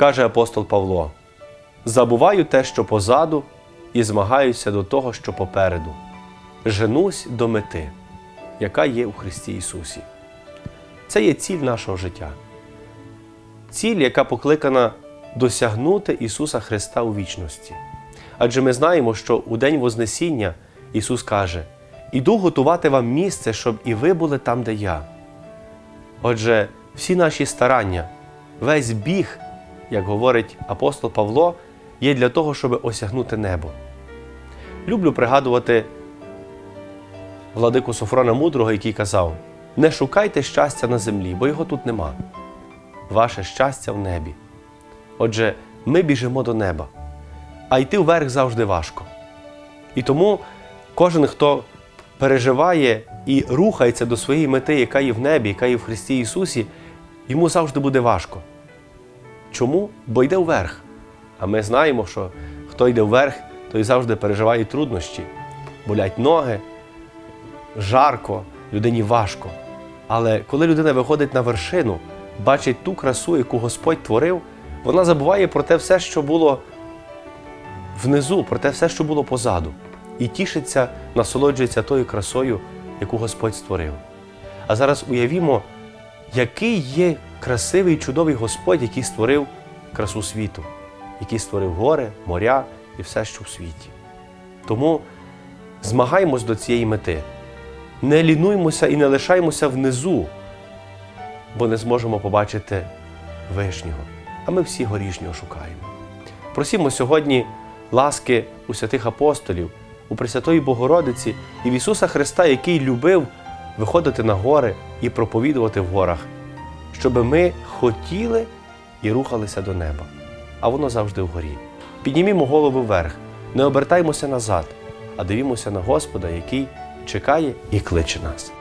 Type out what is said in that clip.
каже апостол Павло: Забуваю те, що позаду, і змагаюся до того, що попереду. Женусь до мети, яка є у Христі Ісусі. Це є ціль нашого життя. Ціль, яка покликана досягнути Ісуса Христа у вічності. Адже ми знаємо, що у День Вознесіння Ісус каже: Іду готувати вам місце, щоб і ви були там, де я. Отже, всі наші старання, весь біг, як говорить апостол Павло, є для того, щоб осягнути небо. Люблю пригадувати владику Софрона Мудрого, який казав: не шукайте щастя на землі, бо його тут нема. Ваше щастя в небі. Отже, ми біжимо до неба, а йти вверх завжди важко. І тому кожен, хто переживає і рухається до своєї мети, яка є в небі, яка є в Христі Ісусі, йому завжди буде важко. Чому? Бо йде вверх. А ми знаємо, що хто йде вверх, той завжди переживає труднощі, болять ноги, жарко, людині важко. Але коли людина виходить на вершину, бачить ту красу, яку Господь творив, вона забуває про те все, що було внизу, про те все, що було позаду, і тішиться, насолоджується тою красою, яку Господь створив. А зараз уявімо, який є красивий чудовий Господь, який створив красу світу, який створив гори, моря і все, що в світі. Тому змагаємось до цієї мети. Не лінуймося і не лишаймося внизу, бо не зможемо побачити вишнього, а ми всі горішнього шукаємо. Просімо сьогодні ласки у святих апостолів, у Пресвятої Богородиці і в Ісуса Христа, який любив виходити на гори і проповідувати в горах, щоб ми хотіли і рухалися до неба, а воно завжди вгорі. Піднімімо голову вверх, не обертаймося назад, а дивімося на Господа, який чекає і кличе нас.